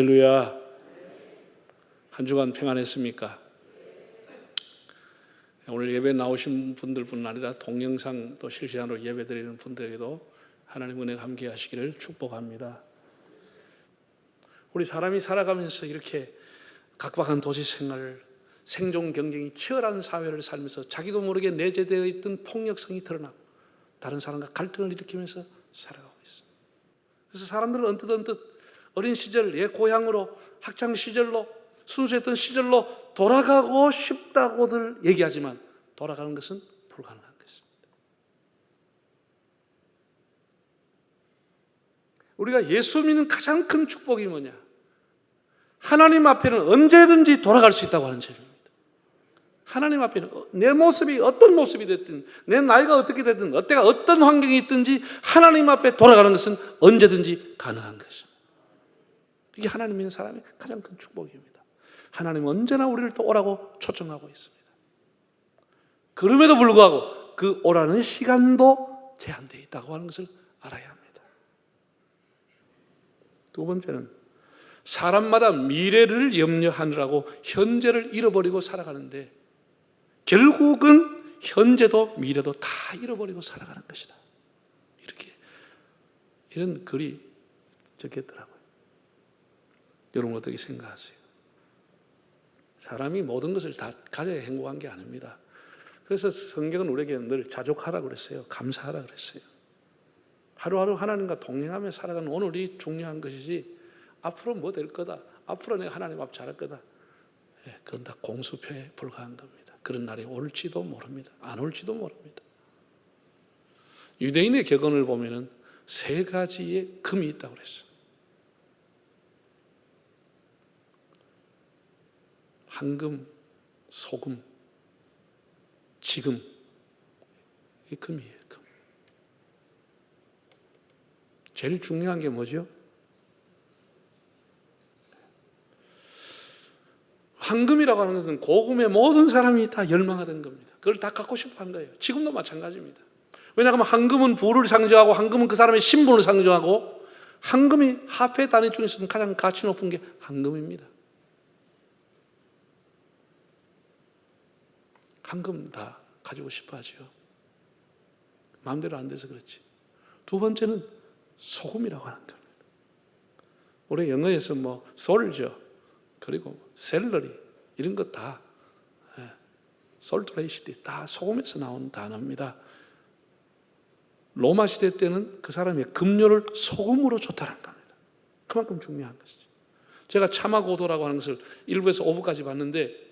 할렐루야. 한 주간 평안했습니까? 오늘 예배 나오신 분들뿐 아니라 동영상 또 실시간으로 예배 드리는 분들에게도 하나님 은혜 함께 하시기를 축복합니다. 우리 사람이 살아가면서 이렇게 각박한 도시 생활, 생존 경쟁이 치열한 사회를 살면서 자기도 모르게 내재되어 있던 폭력성이 드러나고 다른 사람과 갈등을 일으키면서 살아가고 있어요. 그래서 사람들은 언뜻 언뜻 어린 시절 옛 고향으로 학창 시절로 순수했던 시절로 돌아가고 싶다고들 얘기하지만 돌아가는 것은 불가능한 것입니다. 우리가 예수 믿는 가장 큰 축복이 뭐냐? 하나님 앞에는 언제든지 돌아갈 수 있다고 하는 점입니다. 하나님 앞에는 내 모습이 어떤 모습이 됐든 내 나이가 어떻게 됐든 어때가 어떤 환경이 있든지 하나님 앞에 돌아가는 것은 언제든지 가능한 것입니다. 이게 하나님 믿는 사람의 가장 큰 축복입니다. 하나님은 언제나 우리를 또 오라고 초청하고 있습니다. 그럼에도 불구하고 그 오라는 시간도 제한되어 있다고 하는 것을 알아야 합니다. 두 번째는 사람마다 미래를 염려하느라고 현재를 잃어버리고 살아가는데 결국은 현재도 미래도 다 잃어버리고 살아가는 것이다. 이렇게 이런 글이 적혔더라고요. 여러분 어떻게 생각하세요? 사람이 모든 것을 다 가져야 행복한 게 아닙니다. 그래서 성경은 우리에게 늘 자족하라 그랬어요. 감사하라 그랬어요. 하루하루 하나님과 동행하며 살아가는 오늘이 중요한 것이지 앞으로 뭐 될 거다. 앞으로 내가 하나님 앞 잘할 거다. 예, 그건 다 공수표에 불과한 겁니다. 그런 날이 올지도 모릅니다. 안 올지도 모릅니다. 유대인의 격언을 보면은 세 가지의 금이 있다고 그랬어요. 황금, 소금, 지금 이 금이에요. 금. 제일 중요한 게 뭐죠? 황금이라고 하는 것은 고금의 모든 사람이 다 열망하던 겁니다. 그걸 다 갖고 싶어 한 거예요. 지금도 마찬가지입니다. 왜냐하면 황금은 부를 상징하고 황금은 그 사람의 신분을 상징하고 황금이 화폐 단위 중에서는 가장 가치 높은 게 황금입니다. 황금 다 가지고 싶어 하죠. 마음대로 안 돼서 그렇지. 두 번째는 소금이라고 하는 겁니다. 우리 영어에서 뭐 솔저 그리고 샐러리 이런 것다 솔트레이시티 다 소금에서 나온 단어입니다. 로마 시대 때는 그 사람의 급료를 소금으로 줬다는 겁니다. 그만큼 중요한 것이죠. 제가 차마 고도라고 하는 것을 1부에서 5부까지 봤는데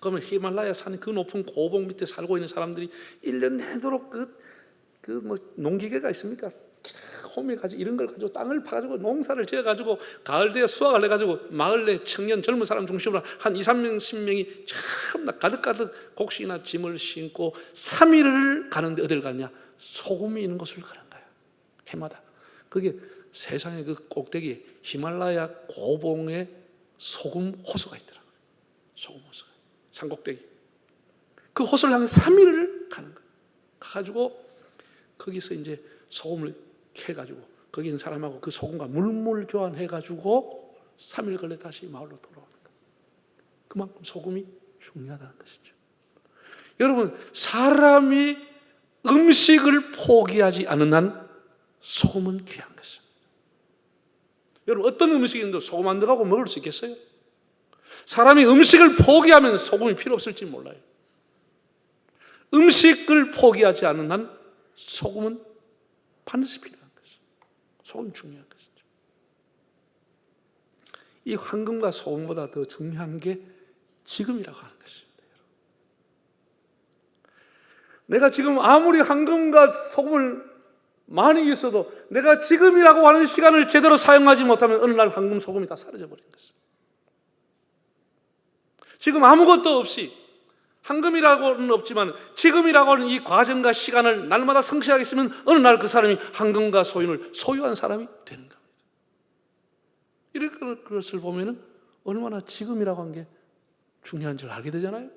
그러면 히말라야 산의 그 높은 고봉 밑에 살고 있는 사람들이 1년 내도록 그, 그 뭐 농기계가 있습니까? 홈에 가지고 이런 걸 가지고 땅을 파가지고 농사를 지어가지고 가을 때 수확을 해가지고 마을 내 청년 젊은 사람 중심으로 한 2, 3명이 참나 가득가득 곡식이나 짐을 신고 3일을 가는데 어딜 가냐? 소금이 있는 곳을 가는 거야. 해마다. 그게 세상의 그 꼭대기 히말라야 고봉에 소금 호수가 있더라고요. 소금 호수가. 산꼭대기. 그 호수를 향해 3일을 가는 거야. 가가지고 거기서 이제 소금을 캐가지고 거기 있는 사람하고 그 소금과 물물 교환해가지고 3일 걸려 다시 마을로 돌아오는 거야. 그만큼 소금이 중요하다는 것이죠. 여러분, 사람이 음식을 포기하지 않은 한 소금은 귀한 것입니다. 여러분, 어떤 음식인데 소금 안 들어가고 먹을 수 있겠어요? 사람이 음식을 포기하면 소금이 필요 없을지 몰라요. 음식을 포기하지 않은 한 소금은 반드시 필요한 것이죠. 소금 중요한 것이죠. 이 황금과 소금보다 더 중요한 게 지금이라고 하는 것입니다. 내가 지금 아무리 황금과 소금을 많이 있어도 내가 지금이라고 하는 시간을 제대로 사용하지 못하면 어느 날 황금 소금이 다 사라져 버린 것입니다. 지금 아무것도 없이 황금이라고는 없지만 지금이라고 하는 이 과정과 시간을 날마다 성실하게 쓰면 어느 날 그 사람이 황금과 소윤을 소유한 사람이 되는 겁니다. 이런 것을 보면 얼마나 지금이라고 한 게 중요한 줄 알게 되잖아요.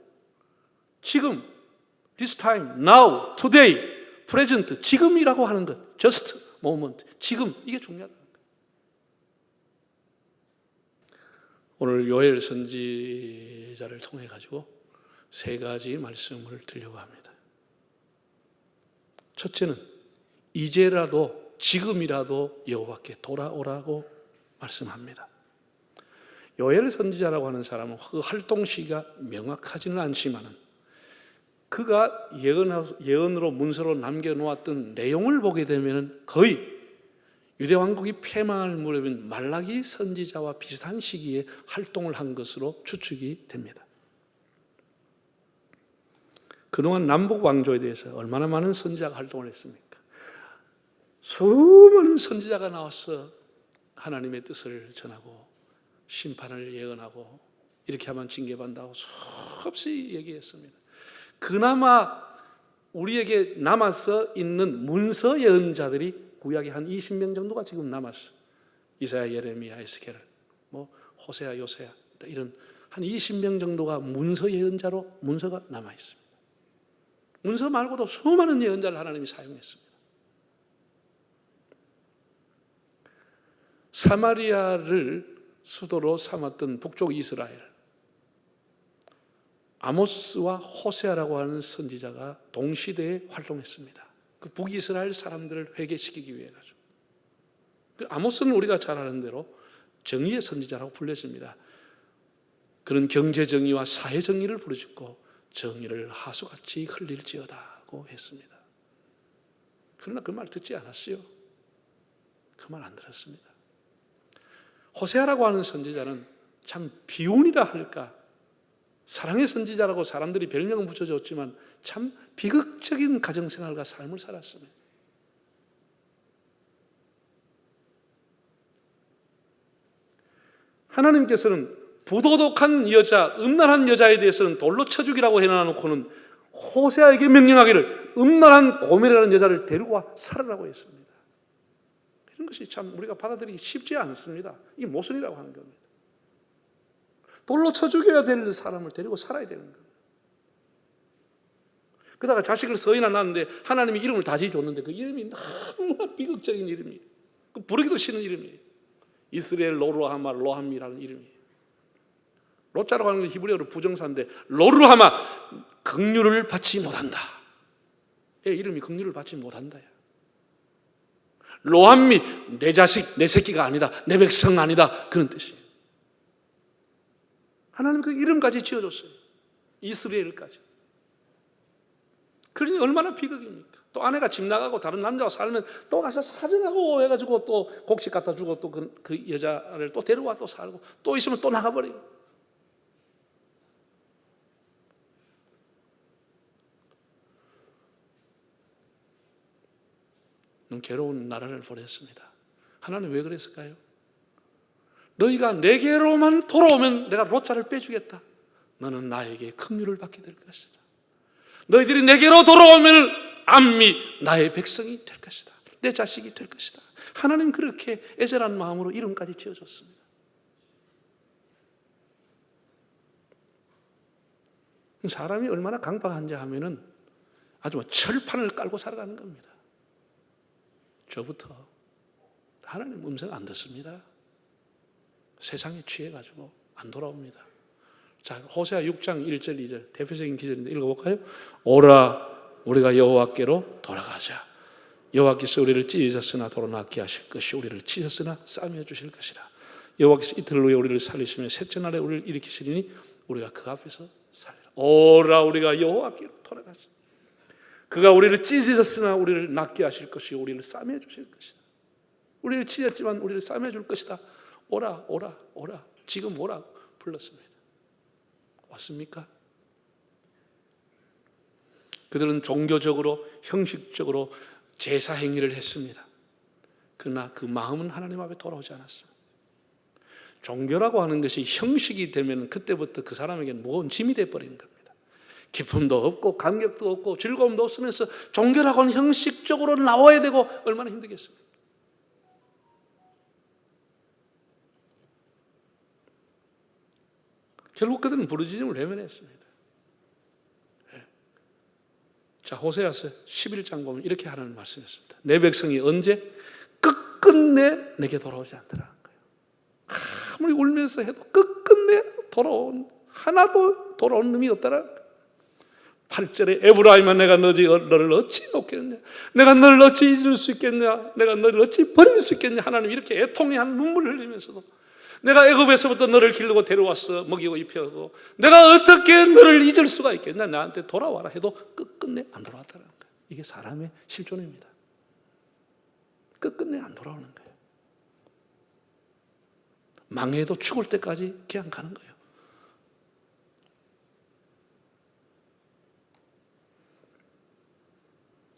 지금, this time, now, today, present, 지금이라고 하는 것, just moment, 지금 이게 중요하다. 오늘 요엘 선지자를 통해 가지고 세 가지 말씀을 드리려고 합니다. 첫째는 이제라도 지금이라도 여호와께 돌아오라고 말씀합니다. 요엘 선지자라고 하는 사람은 그 활동 시기가 명확하지는 않지만은 그가 예언으로 문서로 남겨놓았던 내용을 보게 되면 거의 유대 왕국이 패망을 무렵인 말라기 선지자와 비슷한 시기에 활동을 한 것으로 추측이 됩니다. 그동안 남북 왕조에 대해서 얼마나 많은 선지자가 활동을 했습니까? 수많은 선지자가 나와서 하나님의 뜻을 전하고 심판을 예언하고 이렇게 하면 징계받는다고 수없이 얘기했습니다. 그나마 우리에게 남아서 있는 문서 예언자들이 구약에 한 20명 정도가 지금 남았어. 이사야, 예레미야, 에스겔, 뭐 호세아, 요세야 이런 한 20명 정도가 문서 예언자로 문서가 남아 있습니다. 문서 말고도 수많은 예언자를 하나님이 사용했습니다. 사마리아를 수도로 삼았던 북쪽 이스라엘 아모스와 호세아라고 하는 선지자가 동시대에 활동했습니다. 그 북이스라엘 사람들을 회개시키기 위해 가지고. 그 아모스는 우리가 잘 아는 대로 정의의 선지자라고 불렸습니다. 그런 경제 정의와 사회 정의를 부르짖고 정의를 하수같이 흘릴지어다고 했습니다. 그러나 그 말 듣지 않았어요. 그 말 안 들었습니다. 호세아라고 하는 선지자는 참 비운이라 할까 사랑의 선지자라고 사람들이 별명을 붙여줬지만 참 비극적인 가정생활과 삶을 살았습니다. 하나님께서는 부도덕한 여자, 음란한 여자에 대해서는 돌로 쳐 죽이라고 해놔놓고는 호세아에게 명령하기를 음란한 고멜이라는 여자를 데리고 와 살아라고 했습니다. 이런 것이 참 우리가 받아들이기 쉽지 않습니다. 이게 모순이라고 하는 겁니다. 돌로 쳐 죽여야 될 사람을 데리고 살아야 되는 겁니다. 그러다가 자식을 서이나 낳는데 하나님이 이름을 다시 줬는데 그 이름이 너무나 비극적인 이름이에요. 그 부르기도 싫은 이름이에요. 이스라엘 로루하마 로함이라는 이름이에요. 로자라고 하는 건 히브리어로 부정사인데 로루하마 긍휼을 받지 못한다. 예, 이름이 긍휼을 받지 못한다. 로함미 내 자식 내 새끼가 아니다. 내 백성 아니다. 그런 뜻이에요. 하나님 그 이름까지 지어줬어요. 이스라엘까지. 그러니 얼마나 비극입니까? 또 아내가 집 나가고 다른 남자와 살면 또 가서 사정하고 해가지고 또 곡식 갖다 주고 또 그 여자를 또 데려와 또 살고 또 있으면 또 나가버리고. 괴로운 나라를 보냈습니다. 하나님 왜 그랬을까요? 너희가 내게로만 돌아오면 내가 로자를 빼주겠다. 너는 나에게 긍휼을 받게 될 것이다. 너희들이 내게로 돌아오면 암미 나의 백성이 될 것이다. 내 자식이 될 것이다. 하나님 그렇게 애절한 마음으로 이름까지 지어줬습니다. 사람이 얼마나 강박한지 하면은 아주 뭐 철판을 깔고 살아가는 겁니다. 저부터 하나님 음성 안 듣습니다. 세상에 취해가지고 안 돌아옵니다. 자, 호세아 6장 1절 2절 대표적인 기절인데 읽어볼까요? 오라 우리가 여호와께로 돌아가자. 여호와께서 우리를 찢으셨으나 도로 낫게 하실 것이 우리를 치셨으나 싸매어 주실 것이라. 여호와께서 이틀 후에 우리를 살리시며 셋째 날에 우리를 일으키시리니 우리가 그 앞에서 살리라. 오라 우리가 여호와께로 돌아가자. 그가 우리를 찢으셨으나 우리를 낫게 하실 것이 우리를 싸매어 주실 것이다. 우리를 찢었지만 우리를 싸매어 줄 것이다. 오라 오라 오라 지금 오라 불렀습니다. 왔습니까? 그들은 종교적으로 형식적으로 제사 행위를 했습니다. 그러나 그 마음은 하나님 앞에 돌아오지 않았습니다. 종교라고 하는 것이 형식이 되면 그때부터 그 사람에게 무거운 짐이 돼 버리는 겁니다. 기쁨도 없고 감격도 없고 즐거움도 없으면서 종교라고 하는 형식적으로 나와야 되고 얼마나 힘들겠습니까? 결국 그들은 부르짖음을 외면했습니다. 예. 자, 호세아서 11장 보면 이렇게 하는 말씀이었습니다. 내 백성이 언제 끝끝내 내게 돌아오지 거예요. 아무리 울면서 해도 끝끝내 돌아온 하나도 돌아온 놈이 없다라. 8절에 에브라임아 내가 너지 너를 어찌 놓겠냐 내가 너를 어찌 잊을 수 있겠냐 내가 너를 어찌 버릴 수 있겠냐 하나님 이렇게 애통해 한 눈물을 흘리면서도 내가 애굽에서부터 너를 기르고 데려왔어. 먹이고 입혀고. 내가 어떻게 너를 잊을 수가 있겠냐? 나한테 돌아와라 해도 끝끝내 안 돌아왔다는 거예요 이게 사람의 실존입니다. 끝끝내 안 돌아오는 거예요. 망해도 죽을 때까지 그냥 가는 거예요.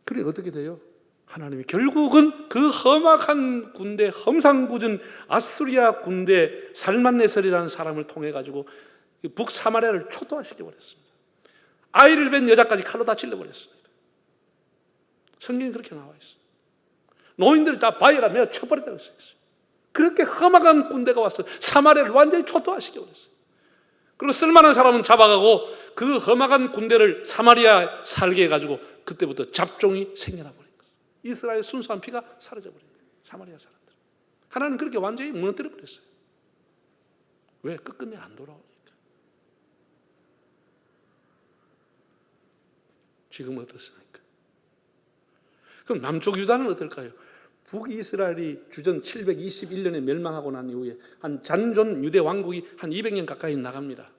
그래 어떻게 돼요? 하나님이 결국은 그 험악한 군대, 험상궂은 아수리아 군대 살만네설이라는 사람을 통해 가지고 북사마리아를 초토화시켜 버렸습니다. 아이를 뵌 여자까지 칼로 다 찔러 버렸습니다. 성경이 그렇게 나와 있어요. 노인들 다 바위라며 쳐버렸다고 써 있어요. 그렇게 험악한 군대가 와서 사마리아를 완전히 초토화시켜 버렸어요. 그리고 쓸만한 사람은 잡아가고 그 험악한 군대를 사마리아 살게 해가지고 그때부터 잡종이 생겨나 거예요. 이스라엘 순수한 피가 사라져 버린 거예요. 사마리아 사람들. 하나님 그렇게 완전히 무너뜨려 버렸어요. 왜 끝끝내 안 돌아오니까. 지금 어떻습니까? 그럼 남쪽 유다는 어떨까요? 북이스라엘이 주전 721년에 멸망하고 난 이후에 한 잔존 유대 왕국이 한 200년 가까이 나갑니다.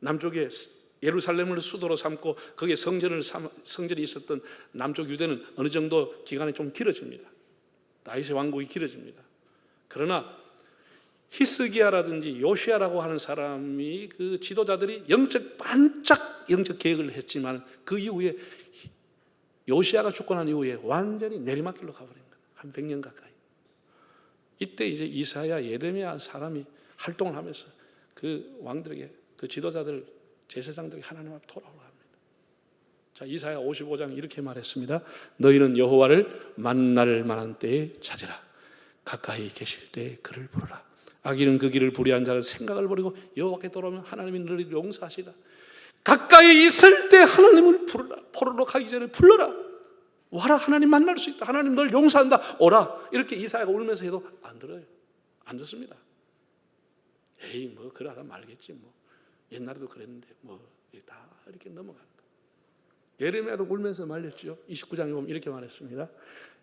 남쪽에 예루살렘을 수도로 삼고 거기에 성전을 삼, 성전이 있었던 남쪽 유대는 어느 정도 기간이 좀 길어집니다. 다윗의 왕국이 길어집니다. 그러나 히스기야라든지 요시아라고 하는 사람이 그 지도자들이 영적 반짝 영적 계획을 했지만 그 이후에 요시아가 죽고 난 이후에 완전히 내리막길로 가버린 거예요. 한 100년 가까이. 이때 이제 이사야, 예레미야 사람이 활동을 하면서 그 왕들에게 그 지도자들 제사장들이 하나님 앞에 돌아오라. 자, 이사야 55장 이렇게 말했습니다. 너희는 여호와를 만날 만한 때에 찾으라. 가까이 계실 때에 그를 부르라. 악인은 그 길을 불의한 자는 생각을 버리고 여호와께 돌아오면 하나님이 너희를 용서하시라. 가까이 있을 때 하나님을 부르라. 포로로 가기 전에 불러라. 와라. 하나님 만날 수 있다. 하나님 널 용서한다. 오라. 이렇게 이사야가 울면서 해도 안 들어요. 안 듣습니다. 에이 뭐 그러다 말겠지 뭐. 옛날에도 그랬는데 뭐 다 이렇게 넘어가는 거예요. 예레미야도 울면서 말렸죠. 29장에 보면 이렇게 말했습니다.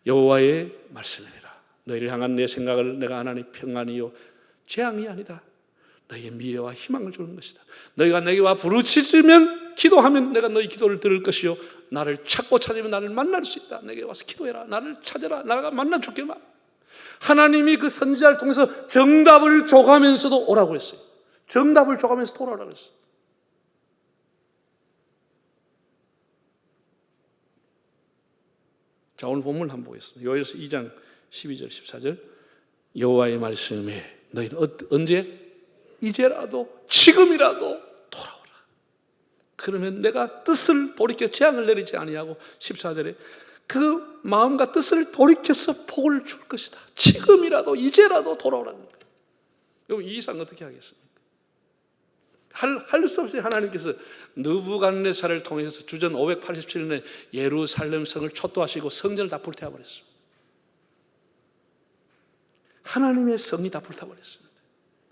여호와의 말씀이니라. 너희를 향한 내 생각을 내가 하나님 평안이요 재앙이 아니다. 너희의 미래와 희망을 주는 것이다. 너희가 내게와 부르짖으면 기도하면 내가 너희 기도를 들을 것이요 나를 찾고 찾으면 나를 만날 수 있다. 내게 와서 기도해라. 나를 찾아라. 나가 만나 줄게만. 하나님이 그 선지자를 통해서 정답을 줘가면서도 오라고 했어요. 정답을 줘가면서 돌아오라고 했어요. 자 오늘 본문 한번 보겠습니다. 요엘서 2장 12절 14절 여호와의 말씀에 너희는 어- 언제 이제라도 지금이라도 돌아오라. 그러면 내가 뜻을 돌이켜 재앙을 내리지 아니하고 14절에 그 마음과 뜻을 돌이켜서 복을 줄 것이다. 지금이라도 이제라도 돌아오라는 거예요. 이 이상 어떻게 하겠습니까? 할수 없이 하나님께서 느부갓네살을 통해서 주전 587년에 예루살렘 성을 초토하시고 성전을 다 불태워 버렸어요. 하나님의 성이 다 불타 버렸습니다.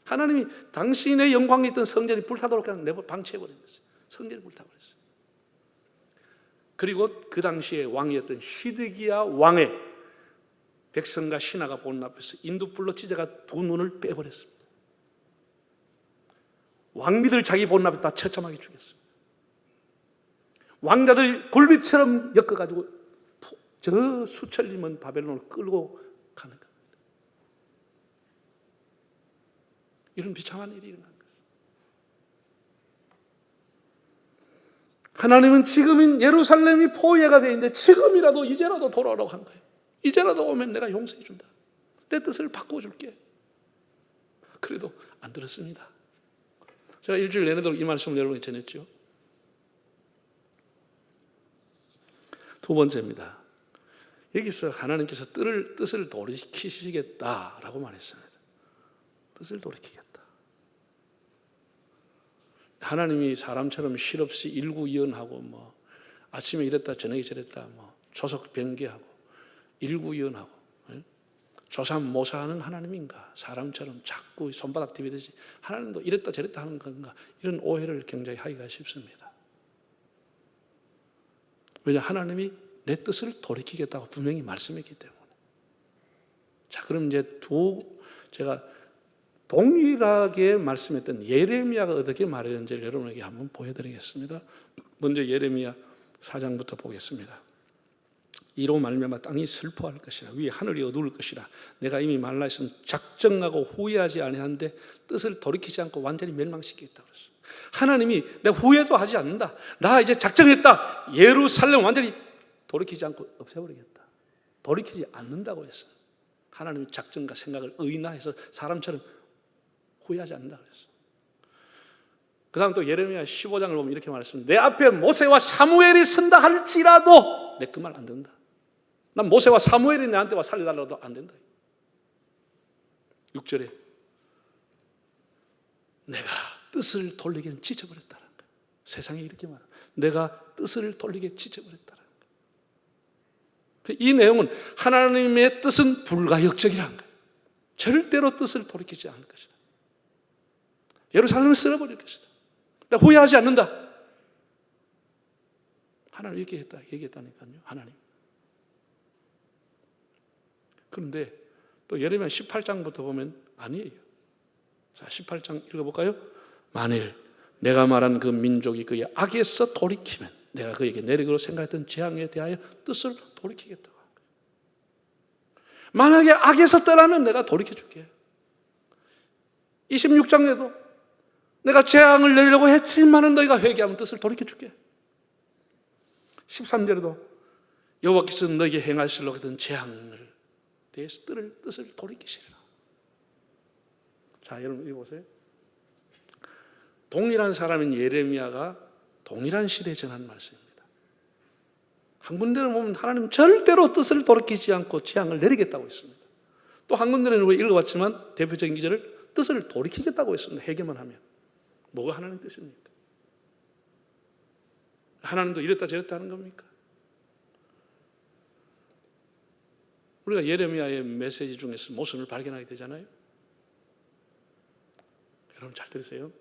하나님이 당신의 영광이 있던 성전이 불타도록 그냥 내버 방치해 버린 거죠. 성전이 불타 버렸어요. 그리고 그 당시에 왕이었던 시드기야 왕의 백성과 신하가 보는 앞에서 인두불로 찢어가 두 눈을 빼버렸습니다. 왕비들 자기 보는 앞에 다 처참하게 죽였습니다. 왕자들 굴비처럼 엮어가지고 저 수천리면 바벨론을 끌고 가는 겁니다. 이런 비참한 일이 일어난 것입니다. 하나님은 지금인 예루살렘이 포위가 되어 있는데 지금이라도 이제라도 돌아오라고 한 거예요. 이제라도 오면 내가 용서해 준다. 내 뜻을 바꿔줄게. 그래도 안 들었습니다. 제가 일주일 내내도록 이 말씀을 여러분에 전했죠. 두 번째입니다. 여기서 하나님께서 뜻을, 뜻을 돌이키시겠다라고 말했습니다. 뜻을 돌이키겠다. 하나님이 사람처럼 실없이 일구이연하고 뭐 아침에 이랬다 저녁에 저랬다 뭐 조석 변개하고 일구이연하고 예? 조삼 모사하는 하나님인가? 사람처럼 자꾸 손바닥 디비듯이 하나님도 이랬다 저랬다 하는 건가? 이런 오해를 굉장히 하기가 쉽습니다. 왜냐 하나님이 내 뜻을 돌이키겠다고 분명히 말씀했기 때문에. 자, 그럼 이제 두 제가 동일하게 말씀했던 예레미야가 어떻게 말했는지 여러분에게 한번 보여드리겠습니다. 먼저 예레미야 4장부터 보겠습니다. 이로 말미암아 땅이 슬퍼할 것이라 위에 하늘이 어두울 것이라 내가 이미 말라했으면 작정하고 후회하지 아니하는데 뜻을 돌이키지 않고 완전히 멸망시키겠다 그랬어. 하나님이 내가 후회도 하지 않는다. 나 이제 작정했다. 예루살렘 완전히 돌이키지 않고 없애버리겠다. 돌이키지 않는다고 했어. 하나님의 작정과 생각을 의인화해서 사람처럼 후회하지 않는다 그랬어. 그 다음 또 예레미야 15장을 보면 이렇게 말했습니다. 내 앞에 모세와 사무엘이 선다 할지라도 내 그 말안 된다. 난 모세와 사무엘이 내한테 와 살려달라도 안 된다. 6절에 내가 뜻을 돌리기는 지쳐버렸다는 거야. 세상에 이렇게 말하 내가 뜻을 돌리기에 지쳐버렸다는 거야. 이 내용은 하나님의 뜻은 불가역적이라는 거야. 절대로 뜻을 돌이키지 않을 것이다. 예루살렘을 쓸어버릴 것이다. 내가 후회하지 않는다. 하나님 이렇게 했다, 얘기했다니까요. 하나님. 그런데 또 예레미야 18장부터 보면 아니에요. 자, 18장 읽어볼까요? 만일 내가 말한 그 민족이 그의 악에서 돌이키면 내가 그에게 내리기로 생각했던 재앙에 대하여 뜻을 돌이키겠다고. 만약에 악에서 떠나면 내가 돌이켜줄게. 26장에도 내가 재앙을 내리려고 했지만은 너희가 회개하면 뜻을 돌이켜줄게. 13절에도 여호와께서 너에게 행하시려고 했던 재앙을 대해서 뜻을, 뜻을 돌이키시리라. 자, 여러분 여기 보세요. 동일한 사람인 예레미야가 동일한 시대에 전한 말씀입니다. 한 군데를 보면 하나님 절대로 뜻을 돌이키지 않고 재앙을 내리겠다고 했습니다. 또 한 군데는 우리 읽어봤지만 대표적인 기절을 뜻을 돌이키겠다고 했습니다. 해결만 하면. 뭐가 하나님 뜻입니까? 하나님도 이랬다 저랬다 하는 겁니까? 우리가 예레미야의 메시지 중에서 모순을 발견하게 되잖아요. 여러분 잘 들으세요.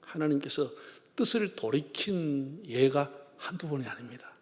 하나님께서 뜻을 돌이킨 예가 한두 번이 아닙니다.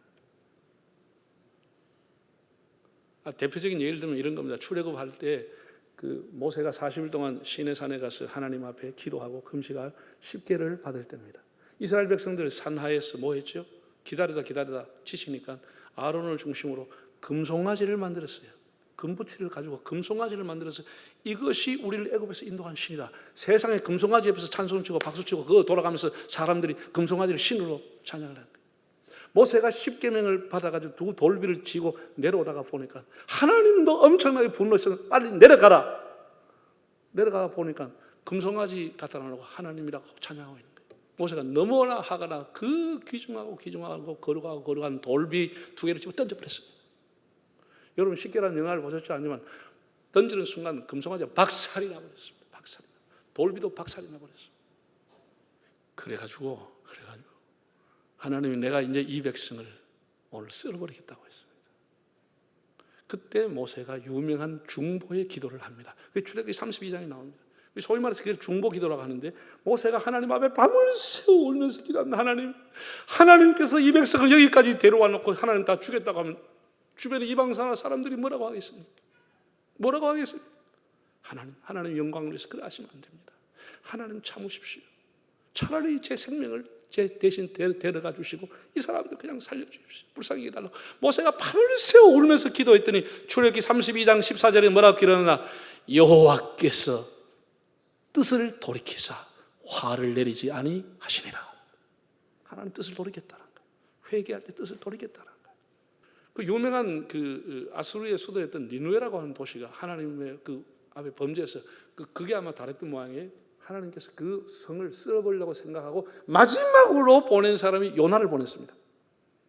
아, 대표적인 예를 들면 이런 겁니다. 출애굽 할 때 그 모세가 40일 동안 시내 산에 가서 하나님 앞에 기도하고 금식하여 십계를 받을 때입니다. 이스라엘 백성들 산하에서 뭐 했죠? 기다리다 기다리다 지치니까 아론을 중심으로 금송아지를 만들었어요. 금부치를 가지고 금송아지를 만들어서 이것이 우리를 애굽에서 인도한 신이다. 세상에 금송아지 옆에서 찬송 치고 박수 치고 그거 돌아가면서 사람들이 금송아지를 신으로 찬양을 한 모세가 십계명을 받아가지고 두 돌비를 쥐고 내려오다가 보니까 하나님도 엄청나게 분노해서 빨리 내려가라. 내려가 보니까 금송아지 갖다 놓고 하나님이라고 찬양하고 있는 거예요. 모세가 너무나 하거나 그 귀중하고 귀중하고 거룩하고 거룩한 돌비 두 개를 집어 던져버렸습니다. 여러분 십계라는 영화를 보셨죠? 아니면 던지는 순간 금송아지가 박살이 나버렸습니다. 박살. 돌비도 박살이 나버렸습니다. 그래가지고 그래가지고 하나님이 내가 이제 이 백성을 오늘 쓸어버리겠다고 했습니다. 그때 모세가 유명한 중보의 기도를 합니다. 그 출애굽기 32장에 나옵니다. 소위 말해서 그게 중보 기도라고 하는데 모세가 하나님 앞에 밤을 새워 울면서 기도합니다. 하나님, 하나님께서 이 백성을 여기까지 데려와 놓고 하나님 다 죽였다고 하면 주변의 이방 사람들이 뭐라고 하겠습니까? 뭐라고 하겠습니까? 하나님, 하나님 영광을 위해서 그래 하시면 안 됩니다. 하나님 참으십시오. 차라리 제 생명을 제 대신 데려가 주시고 이 사람들 그냥 살려주십시오. 불쌍히 해달라고. 모세가 밤을 새워 울면서 기도했더니 출애굽기 32장 14절에 뭐라고 기록하나 여호와께서 뜻을 돌이키사 화를 내리지 아니하시니라. 하나님 뜻을 돌이켰다는 거예요. 회개할 때 뜻을 돌이켰다는 거예요. 그 유명한 그 아수르의 수도였던 니누에라고 하는 도시가 하나님의 그 앞에 범죄해서 그 그게 아마 다랬던 모양이에요. 하나님께서 그 성을 쓸어버리려고 생각하고 마지막으로 보낸 사람이 요나를 보냈습니다.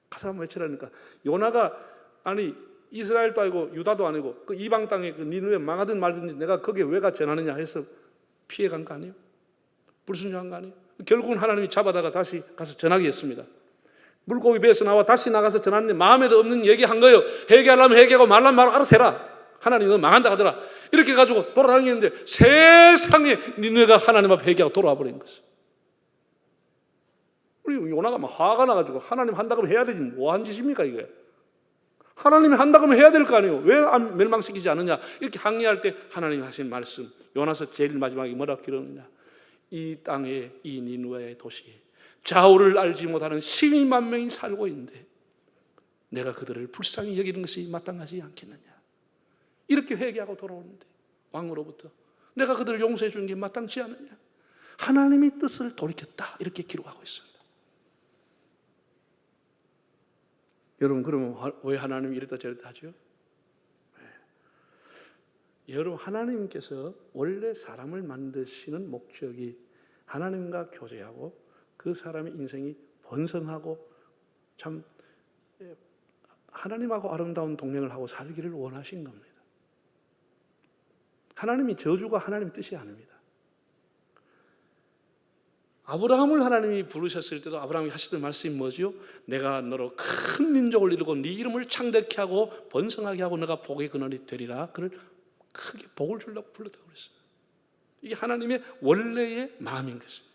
가서 한번 외치라니까 요나가 아니 이스라엘도 아니고 유다도 아니고 그 이방 땅에 그 니누에 망하든 말든지 내가 거기에 왜가 전하느냐 해서 피해간 거 아니에요? 불순종한 거 아니에요? 결국은 하나님이 잡아다가 다시 가서 전하게 했습니다. 물고기 배에서 나와 다시 나가서 전하는데 마음에도 없는 얘기 한 거예요. 회개하려면 회개하고 말라면 말 알아서 해라. 하나님 너 망한다 하더라. 이렇게 가지고 돌아다니는데 세상에 니네가 하나님 앞에 회개하고 돌아와 버린 것이. 우리 요나가 막 화가 나가지고 하나님 한다고 하면 해야 되지 뭐한 짓입니까 이게? 하나님이 한다고 하면 해야 될 거 아니에요. 왜 안- 멸망시키지 않느냐? 이렇게 항의할 때 하나님 하신 말씀 요나서 제일 마지막에 뭐라고 기르느냐? 이 땅에 이 니누의 도시에 좌우를 알지 못하는 12만 명이 살고 있는데 내가 그들을 불쌍히 여기는 것이 마땅하지 않겠느냐? 이렇게 회개하고 돌아오는데 왕으로부터 내가 그들을 용서해 주는 게 마땅치 않느냐? 하나님이 뜻을 돌이켰다 이렇게 기록하고 있습니다. 여러분 그러면 화- 왜 하나님이 이랬다 저랬다 하죠? 네. 여러분 하나님께서 원래 사람을 만드시는 목적이 하나님과 교제하고 그 사람의 인생이 번성하고 참 예, 하나님하고 아름다운 동행을 하고 살기를 원하신 겁니다. 하나님이 저주가 하나님의 뜻이 아닙니다. 아브라함을 하나님이 부르셨을 때도 아브라함이 하시던 말씀이 뭐죠? 내가 너로 큰 민족을 이루고 네 이름을 창대케 하고 번성하게 하고 너가 복의 근원이 되리라. 그를 크게 복을 주려고 불렀다고 그랬어요. 이게 하나님의 원래의 마음인 것입니다.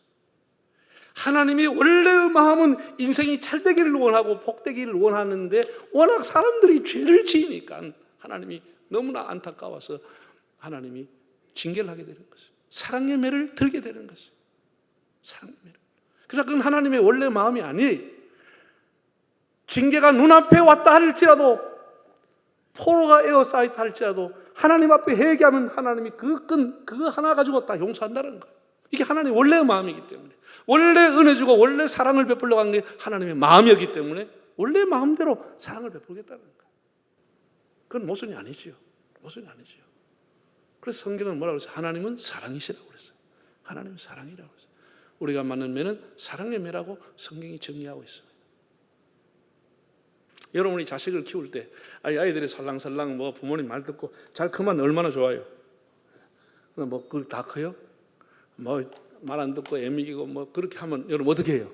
하나님이 원래의 마음은 인생이 잘 되기를 원하고 복되기를 원하는데 워낙 사람들이 죄를 지으니까 하나님이 너무나 안타까워서 하나님이 징계를 하게 되는 것이죠. 사랑의 매를 들게 되는 것이죠. 사랑의 매를. 그러나 그건 하나님의 원래 마음이 아니에요. 징계가 눈앞에 왔다 할지라도 포로가 에어사이트 할지라도 하나님 앞에 회개하면 하나님이 그 끈, 그거 하나 가지고 다 용서한다는 거예요. 이게 하나님 원래의 마음이기 때문에. 원래 은혜 주고 원래 사랑을 베풀려고 하는 게 하나님의 마음이었기 때문에 원래 마음대로 사랑을 베풀겠다는 거예요. 그건 모순이 아니지요. 모순이 아니지요. 그래서 성경은 뭐라고 그랬어요? 하나님은 사랑이시라고 그랬어요. 하나님은 사랑이라고 그랬어요. 우리가 맞는 매는 사랑의 매라고 성경이 정의하고 있습니다. 여러분이 자식을 키울 때 아이 아이들이 살랑살랑 뭐 부모님 말 듣고 잘 크면 얼마나 좋아요. 뭐 그걸 다 커요? 뭐 말 안 듣고 애미기고 뭐 그렇게 하면 여러분 어떻게 해요?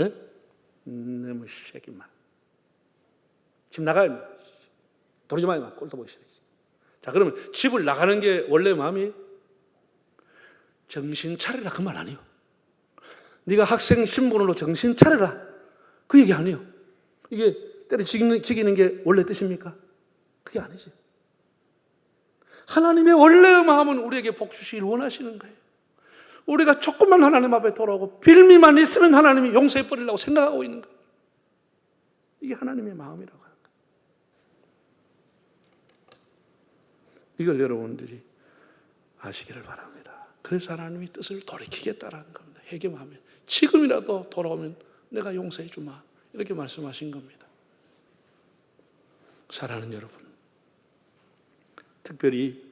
예? 너무 새끼만. 집 나가요. 돌지 마요. 꼴도 보기. 자 그러면 집을 나가는 게 원래 마음이에요? 정신 차리라 그 말 아니에요. 네가 학생 신분으로 정신 차려라 그 얘기 아니에요. 이게 때려 죽이는 게 원래 뜻입니까? 그게 아니지. 하나님의 원래의 마음은 우리에게 복 주시길 원하시는 거예요. 우리가 조금만 하나님 앞에 돌아오고 빌미만 있으면 하나님이 용서해 버리려고 생각하고 있는 거예요. 이게 하나님의 마음이라고 하는 거예요. 이걸 여러분들이 아시기를 바랍니다. 그래서 하나님이 뜻을 돌이키겠다라는 겁니다. 회개하면 지금이라도 돌아오면 내가 용서해 주마 이렇게 말씀하신 겁니다. 사랑하는 여러분, 특별히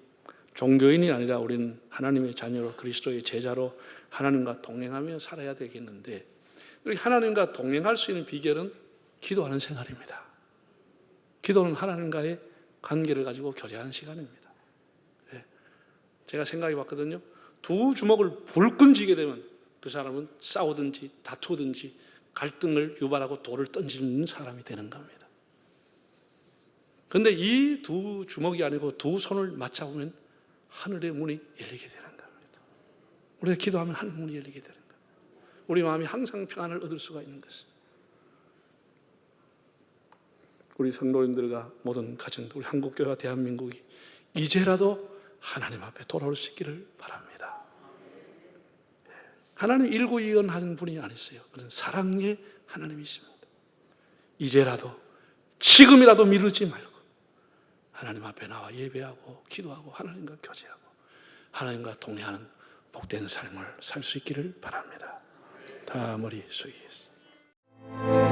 종교인이 아니라 우리는 하나님의 자녀로 그리스도의 제자로 하나님과 동행하며 살아야 되겠는데 우리 하나님과 동행할 수 있는 비결은 기도하는 생활입니다. 기도는 하나님과의 관계를 가지고 교제하는 시간입니다. 예. 제가 생각해 봤거든요. 두 주먹을 불끈 쥐게 되면 그 사람은 싸우든지 다투든지 갈등을 유발하고 돌을 던지는 사람이 되는 겁니다. 그런데 이 두 주먹이 아니고 두 손을 맞잡으면 하늘의 문이 열리게 되는 겁니다. 우리가 기도하면 하늘 문이 열리게 되는 겁니다. 우리 마음이 항상 평안을 얻을 수가 있는 것입니다. 우리 성도님들과 모든 가정들, 우리 한국교회와 대한민국이 이제라도 하나님 앞에 돌아올 수 있기를 바랍니다. 하나님 일구이연하는 분이 아니세요. 그는 사랑의 하나님이십니다. 이제라도 지금이라도 미루지 말고 하나님 앞에 나와 예배하고 기도하고 하나님과 교제하고 하나님과 동행하는 복된 삶을 살 수 있기를 바랍니다. 다 머리 숙이겠습니다.